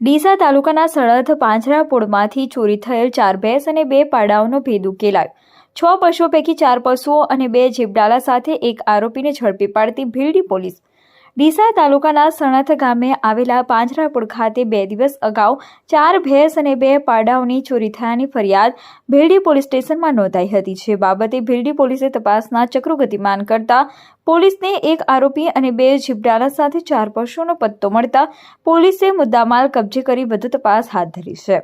ડીસા તાલુકાના સળથ પાંજરાપોળમાંથી ચોરી થયેલ ચાર ભેંસ અને બે પાડાઓનો ભેદ ઉકેલાયો. છ પશુઓ પૈકી ચાર પશુઓ અને બે જીપડાલા સાથે એક આરોપીને ઝડપી પાડતી ભીલડી પોલીસ ડીસા તાલુકાના સણથ ગામે આવેલા પાંજરાપુર ખાતે બે દિવસ અગાઉ ચાર ભેંસ અને બે પાડાઓની ચોરી થયાની ફરિયાદ ભેરડી પોલીસ સ્ટેશનમાં નોંધાઈ હતી. જે બાબતે ભેરડી પોલીસે તપાસના ચક્રો ગતિમાન કરતા પોલીસને એક આરોપી અને બે જીપડાલા સાથે ચાર પશુઓનો પત્તો મળતા પોલીસે મુદ્દામાલ કબજે કરી વધુ તપાસ હાથ ધરી છે.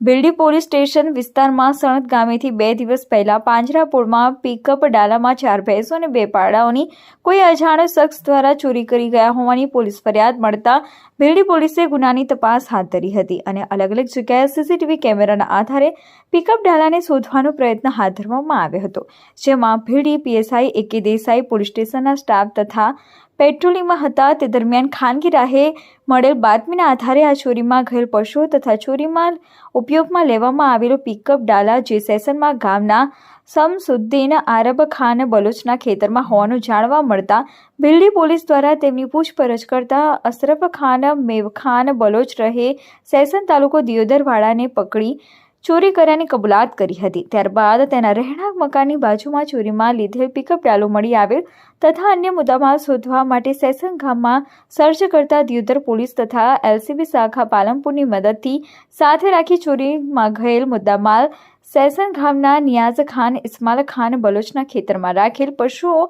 બિલ્ડી પોલીસ સ્ટેશન વિસ્તારમાં સણત ગામેથી બે દિવસ પહેલા પાંજરાપોળમાં પિકઅપ ડાલામાં ચાર ભેંસો અને બે પાડાઓની કોઈ અજાણ્યો શખ્સ દ્વારા ચોરી કરી ગયા હોવાની પોલીસ ફરિયાદ મળતા બિલ્ડી પોલીસે ગુનાની તપાસ હાથ ધરી હતી અને અલગ અલગ જગ્યાએ સીસીટીવી કેમેરાના આધારે પિકઅપ ડાલાને શોધવાનો પ્રયત્ન હાથ ધરવામાં આવ્યો હતો, જેમાં ભીડી, પીએસઆઈ, એકે દેસાઈ પોલીસ સ્ટેશનના સ્ટાફ તથા પેટ્રોલિંગમાં હતા. તે દરમિયાન ખાનગી રાહે મળેલ બાતમીના આધારે આ ચોરીમાં ગયેલ પશુઓ તથા ચોરીમાં ઉપયોગમાં લેવામાં આવેલો પિકઅપ ડાલા જે સેશનમાં ગામના સમસુદ્દીન આરબ ખાન બલોચના ખેતરમાં હોવાનું જાણવા મળતા દિલ્હી પોલીસ દ્વારા તેમની પૂછપરછ કરતા અશરફ ખાન મેવખાન બલોચ રહે સેશન તાલુકો દિયોદરવાડાને પકડી ચોરી કર્યાની કબૂલાત કરી હતી. ત્યારબાદ તેના રહેણાંક મકાનની બાજુમાં ચોરીમાં લીધેલ પિકઅપ ડાલો મળી આવેલ તથા અન્ય મુદ્દામાલ શોધવા માટે સેસન ગામમાં સર્ચ કરતા દિયોદર પોલીસ તથા એલસીબી શાખા પાલનપુરની મદદથી સાથે રાખી ચોરીમાં ગયેલ મુદ્દામાલ સેસન ગામના નિયાઝ ખાન ઇસ્માલ ખાન બલોચના ખેતરમાં રાખેલ પશુઓ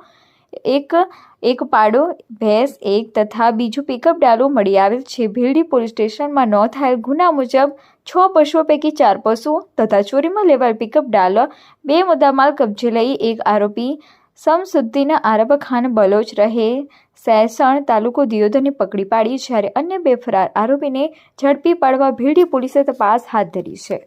એક એક પાડો, ભેંસ, એક તથા બીજું પિકઅપ ડાલો મળી આવેલ છે. ભીલડી પોલીસ સ્ટેશનમાં નોંધાયેલ ગુના મુજબ છ પશુઓ પૈકી ચાર પશુઓ તથા ચોરીમાં લેવાયેલ પિકઅપ ડાલો, બે મુદ્દામાલ કબજે લઈ એક આરોપી સમસુદ્દીન આરબ ખાન બલોચ રહે. સહેસણ તાલુકો દિયોદરને પકડી પાડી જ્યારે અન્ય બે ફરાર આરોપીને ઝડપી પાડવા ભીલડી પોલીસે તપાસ હાથ ધરી છે.